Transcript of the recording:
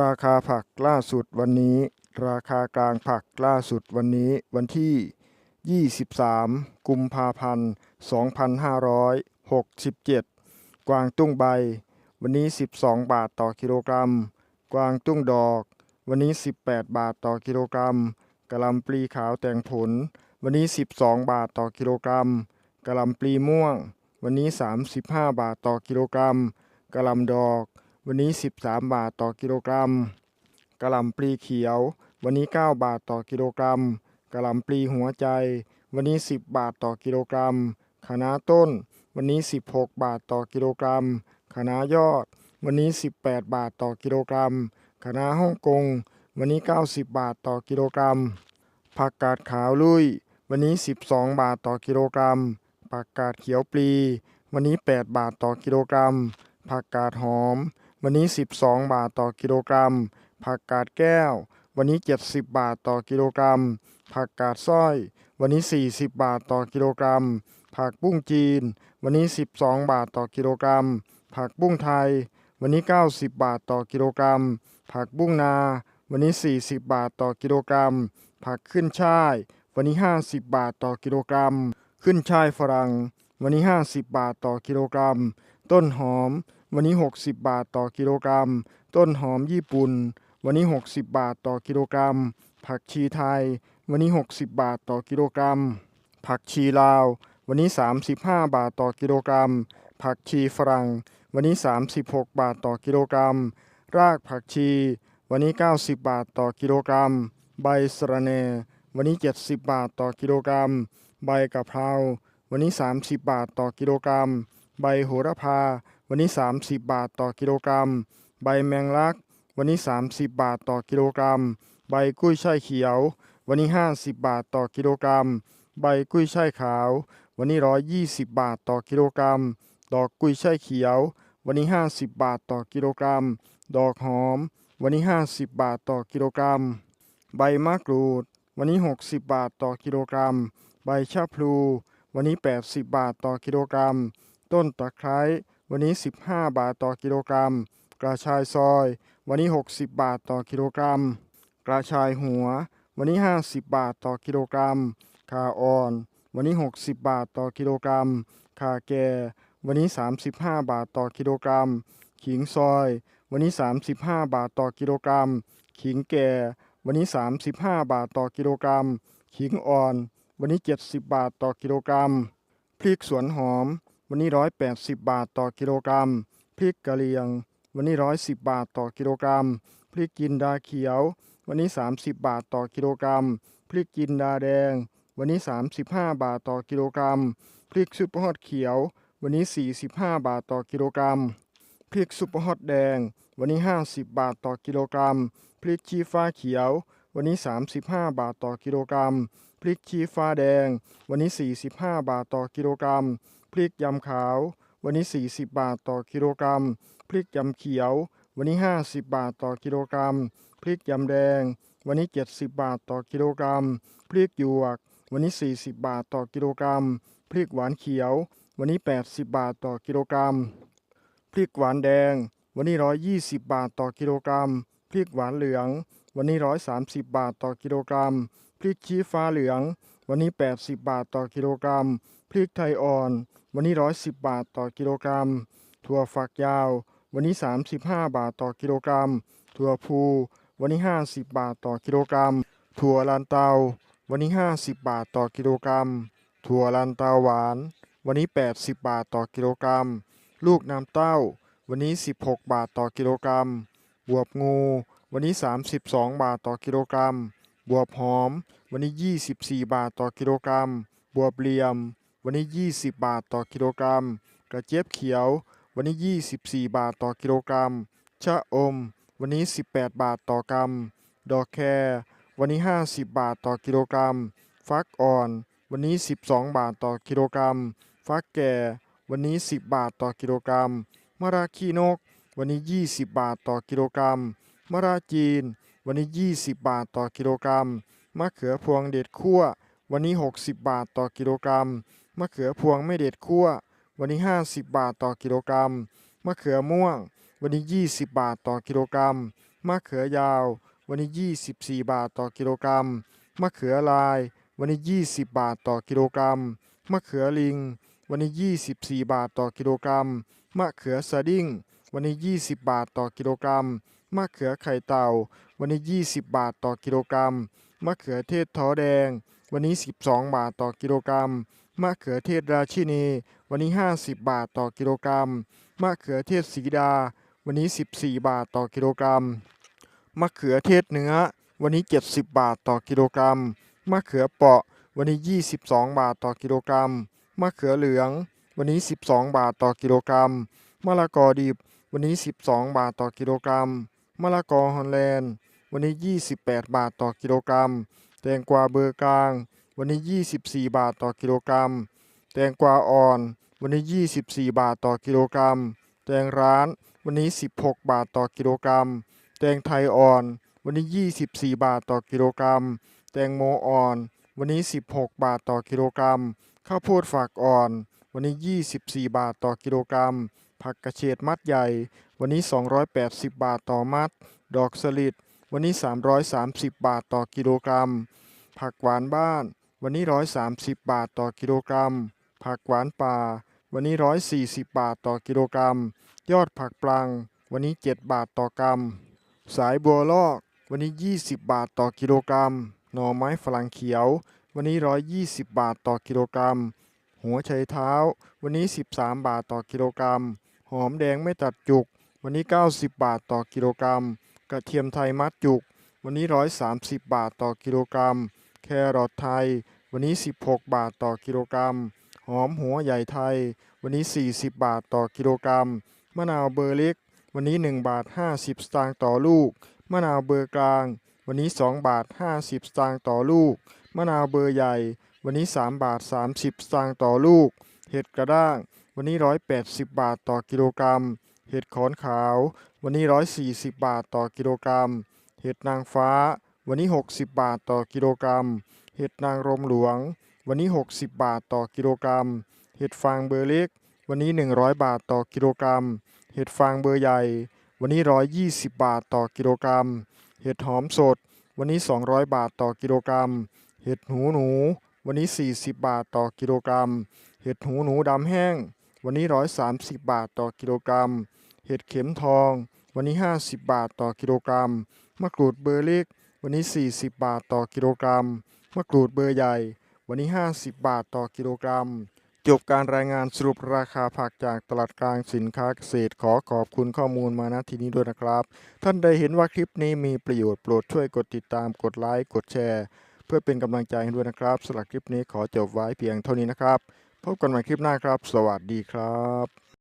ราคาผักล่าสุดวันนี้ ราคากลางผักล่าสุดวันนี้ วันที่ 23 กุมภาพันธ์ 2567 กวางตุ้งใบ วันนี้ 12 บาทต่อกิโลกรัม กวางตุ้งดอก วันนี้ 18 บาทต่อกิโลกรัมกะหล่ำปลีขาวแต่งผล วันนี้ 12 บาทต่อกิโลกรัมกะหล่ำปลีม่วง วันนี้ 35 บาทต่อกิโลกรัมกะหล่ำดอก วันนี้ 13 บาทต่อกิโลกรัมกระหล่ำปลีเขียว วันนี้ 9 บาทต่อกิโลกรัมกระหล่ำปลีหัวใจ วันนี้ 10 บาทต่อกิโลกรัมคะน้าต้น วันนี้ 16 บาทต่อกิโลกรัมคะน้ายอด วันนี้ 18 บาทต่อกิโลกรัมคะน้าฮ่องกง วันนี้ 90 บาทต่อกิโลกรัม ผักกาดขาวลุย วันนี้ 12 บาทต่อกิโลกรัม ผักกาดเขียวปลี วันนี้ 8 บาทต่อกิโลกรัม ผักกาดหอม วันนี้ 12 บาทต่อกิโลกรัม ผักกาดแก้ว วันนี้ 70 บาทต่อกิโลกรัม ผักกาดสร้อย วันนี้ 40 บาทต่อกิโลกรัม ผักบุ้งจีน วันนี้ 12 บาทต่อกิโลกรัม ผักบุ้งไทย วันนี้ 90 บาทต่อกิโลกรัม ผักบุ้งนา วันนี้ 40 บาทต่อกิโลกรัม ผักขึ้นช่าย วันนี้ 50 บาทต่อกิโลกรัม ขึ้นช่ายฝรั่ง วันนี้ 50 บาทต่อกิโลกรัม ต้นหอม วันนี้ 60 บาทต่อกิโลกรัม ต้นหอมญี่ปุ่น วันนี้ 60 บาทต่อกิโลกรัม ผักชีไทย วันนี้ 60 บาทต่อกิโลกรัม ผักชีลาว วันนี้ 35 บาทต่อกิโลกรัม ผักชีฝรั่ง วันนี้ 36 บาทต่อกิโลกรัม รากผักชี วันนี้ 90 บาทต่อกิโลกรัม ใบสะระแหน่วันนี้ 70 บาทต่อกิโลกรัม ใบกะเพรา วันนี้ 30 บาทต่อกิโลกรัม ใบโหระพา วันนี้ 30 บาทต่อกิโลกรัม ใบแมงลัก วันนี้ 30 บาทต่อกิโลกรัม ใบกุ้ยช่ายเขียว วันนี้ 50 บาทต่อกิโลกรัม ใบกุ้ยช่ายขาว วันนี้ 120 บาทต่อกิโลกรัม ดอกกุ้ยช่ายเขียว วันนี้ 50 บาทต่อกิโลกรัม ดอกหอม วันนี้ 50 บาทต่อกิโลกรัม ใบมะกรูด วันนี้ 60 บาทต่อกิโลกรัม ใบชะพลู วันนี้ 80 บาทต่อกิโลกรัม ต้นตะไคร้วันนี้ 15 บาทต่อกิโลกรัม กระชายซอย วันนี้ 60 บาทต่อกิโลกรัม กระชายหัว วันนี้ 50 บาทต่อกิโลกรัมขาอ่อน วันนี้ 60 บาทต่อกิโลกรัมขาแก่ วันนี้ 35 บาทต่อกิโลกรัม ขิงซอย วันนี้ 35 บาทต่อกิโลกรัม ขิงแก่ วันนี้ 35 บาทต่อกิโลกรัม ขิงอ่อน วันนี้ 70 บาทต่อกิโลกรัม พริกสวนหอม วันนี้ 180 บาทต่อกิโลกรัม พริกกะเหรี่ยง วันนี้ 110 บาทต่อกิโลกรัม พริกจินดาเขียว วันนี้ 30 บาทต่อกิโลกรัม พริกจินดาแดง วันนี้ 35 บาทต่อกิโลกรัม พริกซุปเปอร์ฮอตเขียว วันนี้ 45 บาทต่อกิโลกรัม พริกซุปเปอร์ฮอตแดง วันนี้ 50 บาทต่อกิโลกรัม พริกชี้ฟ้าเขียว วันนี้ 35 บาทต่อกิโลกรัม พริกชี้ฟ้าแดง วันนี้ 45 บาทต่อกิโลกรัม พริกยำขาว วันนี้ 40 บาทต่อกิโลกรัม พริกยำเขียว วันนี้ 50 บาทต่อกิโลกรัม พริกยำแดง วันนี้ 70 บาทต่อกิโลกรัม พริกหยวก วันนี้ 40 บาทต่อกิโลกรัม พริกหวานเขียว วันนี้ 80 บาทต่อกิโลกรัม พริกหวานแดง วันนี้ 120 บาทต่อกิโลกรัม พริกหวานเหลือง วันนี้ 130 บาทต่อกิโลกรัม พริกชี้ฟ้าเหลือง วันนี้ 80 บาทต่อกิโลกรัม พริกไทยอ่อน วันนี้ 110 บาทต่อกิโลกรัม ถั่วฝักยาว วันนี้ 35 บาทต่อกิโลกรัม ถั่วพูวันนี้ 50 บาทต่อกิโลกรัม ถั่วลันเตา วันนี้ 50 บาทต่อกิโลกรัม ถั่วลันเตาหวาน วันนี้ 80 บาทต่อกิโลกรัม ลูกน้ำเต้า วันนี้ 16 บาทต่อกิโลกรัม บวบงู วันนี้ 32 บาทต่อกิโลกรัม บวบหอม วันนี้ 24 บาทต่อกิโลกรัม บวบเหลี่ยม วันนี้ 20 บาทต่อกิโลกรัม กระเจี๊ยบเขียว วันนี้ 24 บาทต่อกิโลกรัม ชะอม วันนี้ 18 บาทต่อกรัม ดอกแครวันนี้ 50 บาทต่อกิโลกรัม ฟักอ่อน วันนี้ 12 บาทต่อกิโลกรัม ฟักแก่ วันนี้ 10 บาทต่อกิโลกรัม มะระขี้นก วันนี้ 20 บาทต่อกิโลกรัม มะระจีน วันนี้ 20 บาทต่อกิโลกรัม มะเขือพวงเด็ดคั่ววันนี้ 60 บาทต่อกิโลกรัม มะเขือพวงไม่เด็ดคั่ว วันนี้ 50 บาทต่อกิโลกรัม มะเขือม่วง วันนี้ 20 บาทต่อกิโลกรัมมมะเขือยาว วันนี้ 24 บาทต่อกิโลกรัม มะเขือลาย วันนี้ 20 บาทต่อกิโลกรัม มะเขือลิง วันนี้ 24 บาทต่อกิโลกรัม มะเขือสดิ้ง วันนี้ 20 บาทต่อกิโลกรัม มะเขือไข่เต่า วันนี้ 20 บาทต่อกิโลกรัม มะเขือเทศท้อแดง วันนี้ 12 บาทต่อกิโลกรัมมะเขือเทศราชินี วันนี้ 50 บาทต่อกิโลกรัมมะเขือเทศสีดา วันนี้ 14 บาทต่อกิโลกรัมมะเขือเทศเนื้อ วันนี้ 70 บาทต่อกิโลกรัมมะเขือเปาะ วันนี้ 22 บาทต่อกิโลกรัมมะเขือเหลือง วันนี้ 12 บาทต่อกิโลกรัมมะละกอดิบ วันนี้ 12 บาทต่อกิโลกรัมมะละกอฮอลแลนด์ วันนี้ 28 บาทต่อกิโลกรัม แตงกวาเบอร์กลาง วันนี้ 24 บาทต่อกิโลกรัม แตงกวาอ่อน วันนี้ 24 บาทต่อกิโลกรัม แตงร้าน วันนี้ 16 บาทต่อกิโลกรัม แตงไทยอ่อน วันนี้ 24 บาทต่อกิโลกรัม แตงโมอ่อน วันนี้ 16 บาทต่อกิโลกรัม ข้าวโพดฝากอ่อน วันนี้ 24 บาทต่อกิโลกรัม ผักกระเฉดมัดใหญ่ วันนี้ 280 บาทต่อมัด ดอกสลิด วันนี้ 330 บาทต่อกิโลกรัม ผักหวานบ้าน วันนี้ 130 บาทต่อกิโลกรัม ผักหวานป่า วันนี้ 140 บาทต่อกิโลกรัม ยอดผักปลัง วันนี้ 7 บาทต่อกรัม สายบัวลอก วันนี้ 20 บาทต่อกิโลกรัม หน่อไม้ฝรั่งเขียว วันนี้ 120 บาทต่อกิโลกรัม หัวไชเท้า วันนี้ 13 บาทต่อกิโลกรัม หอมแดงไม่ตัดจุก วันนี้ 90 บาทต่อกิโลกรัม กระเทียมไทยมัดจุก วันนี้ 130 บาทต่อกิโลกรัม แครอทไทย วันนี้ 16 บาทต่อกิโลกรัม หอมหัวใหญ่ไทย วันนี้ 40 บาทต่อกิโลกรัม มะนาวเบอร์เล็ก วันนี้ 1 บาท 50 สตางค์ต่อลูก มะนาวเบอร์กลาง วันนี้ 2 บาท 50 สตางค์ต่อลูก มะนาวเบอร์ใหญ่ วันนี้ 3 บาท 30 สตางค์ต่อลูก เห็ดกระด้าง วันนี้ 180 บาทต่อกิโลกรัม เห็ดขอนขาว วันนี้ 140 บาทต่อกิโลกรัม เห็ดนางฟ้า วันนี้ 60 บาทต่อกิโลกรัม เห็ดนางรมหลวง วันนี้ 60 บาทต่อกิโลกรัม เห็ดฟางเบอร์เล็ก วันนี้ 100 บาทต่อกิโลกรัม เห็ดฟางเบอร์ใหญ่ วันนี้ 120 บาทต่อกิโลกรัม เห็ดหอมสด วันนี้ 200 บาทต่อกิโลกรัม เห็ดหูหนู วันนี้ 40 บาทต่อกิโลกรัม เห็ดหูหนูดำแห้ง วันนี้ 130 บาทต่อกิโลกรัม เห็ดเข็มทอง วันนี้ 50 บาทต่อกิโลกรัม มะกรูดเบอร์เล็ก วันนี้ 40 บาทต่อกิโลกรัม มะกรูดเบอร์ใหญ่ วันนี้ 50 บาทต่อกิโลกรัม จบการรายงานสรุปราคาผักจากตลาดกลางสินค้าเกษตร ขอขอบคุณข้อมูลมาณที่นี้ด้วยนะครับ ท่านใดเห็นว่าคลิปนี้มีประโยชน์โปรดช่วยกดติดตาม กดไลค์ กดแชร์ เพื่อเป็นกำลังใจให้ด้วยนะครับสำหรับคลิปนี้ขอจบไว้เพียงเท่านี้นะครับ พบกันใหม่คลิปหน้าครับ สวัสดีครับ